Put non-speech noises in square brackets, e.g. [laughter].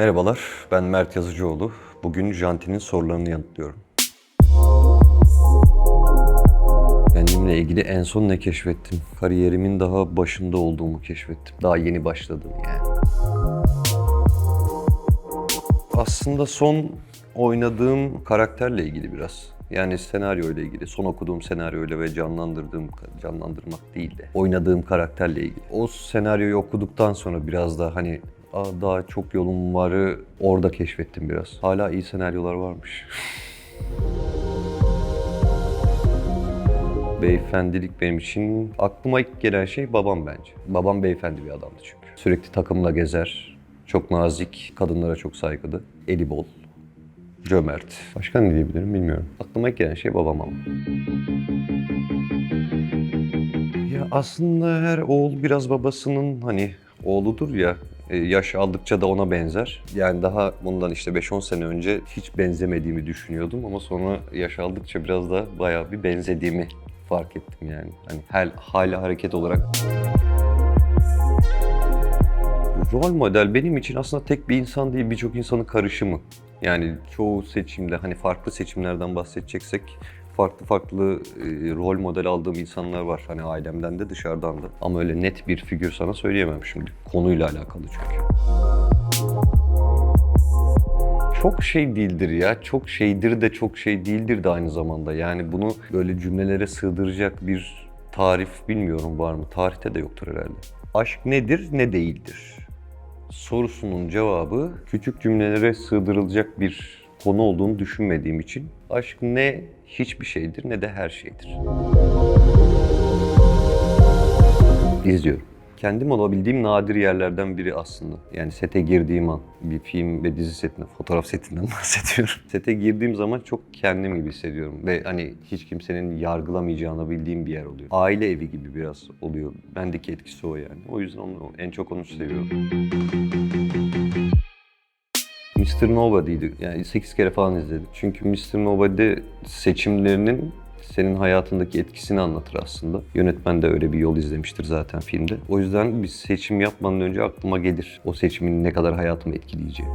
Merhabalar, ben Mert Yazıcıoğlu. Bugün Janti'nin sorularını yanıtlıyorum. Kendimle ilgili en son ne keşfettim? Kariyerimin daha başında olduğumu keşfettim. Daha yeni başladım yani. Aslında son oynadığım karakterle ilgili biraz. Yani senaryo ile ilgili. Son okuduğum senaryoyla ve canlandırdığım, canlandırmak değil de oynadığım karakterle ilgili. O senaryoyu okuduktan sonra biraz da hani daha çok yolum varı orada keşfettim biraz. Hala iyi senaryolar varmış. Beyefendilik benim için aklıma ilk gelen şey babam bence. Babam beyefendi bir adamdı çünkü. Sürekli takımla gezer, çok nazik, kadınlara çok saygılı, eli bol, cömert. Başka ne diyebilirim bilmiyorum. Aklıma ilk gelen şey babam ama. Ya aslında her oğul biraz babasının hani oğludur ya yaş aldıkça da ona benzer. Yani daha bundan işte 5-10 sene önce hiç benzemediğimi düşünüyordum ama sonra yaş aldıkça biraz da bayağı bir benzediğimi fark ettim yani. Hani hal, hali hareket olarak. Rol model benim için aslında tek bir insan değil birçok insanın karışımı. Yani çoğu seçimde hani farklı seçimlerden bahsedeceksek farklı farklı e, rol model aldığım insanlar var. Hani ailemden de dışarıdan da. Ama öyle net bir figür sana söyleyemem şimdi. Konuyla alakalı çünkü. Çok şey değildir ya. Çok şeydir de çok şey değildir de aynı zamanda. Yani bunu böyle cümlelere sığdıracak bir tarif bilmiyorum var mı? Tarihte de yoktur herhalde. Aşk nedir, ne değildir? Sorusunun cevabı küçük cümlelere sığdırılacak bir konu olduğunu düşünmediğim için aşk ne hiçbir şeydir ne de her şeydir. İzliyorum. Kendim olabildiğim nadir yerlerden biri aslında. Yani sete girdiğim an, bir film ve dizi setine, fotoğraf setinden [laughs] bahsediyorum. Sete girdiğim zaman çok kendim gibi hissediyorum. Ve hani hiç kimsenin yargılamayacağını bildiğim bir yer oluyor. Aile evi gibi biraz oluyor. Bendeki etkisi o yani. O yüzden onu, en çok onu seviyorum. Mr. Nobody'ydi. Yani 8 kere falan izledim. Çünkü Mr. Nobody seçimlerinin senin hayatındaki etkisini anlatır aslında. Yönetmen de öyle bir yol izlemiştir zaten filmde. O yüzden bir seçim yapmadan önce aklıma gelir o seçimin ne kadar hayatımı etkileyeceği.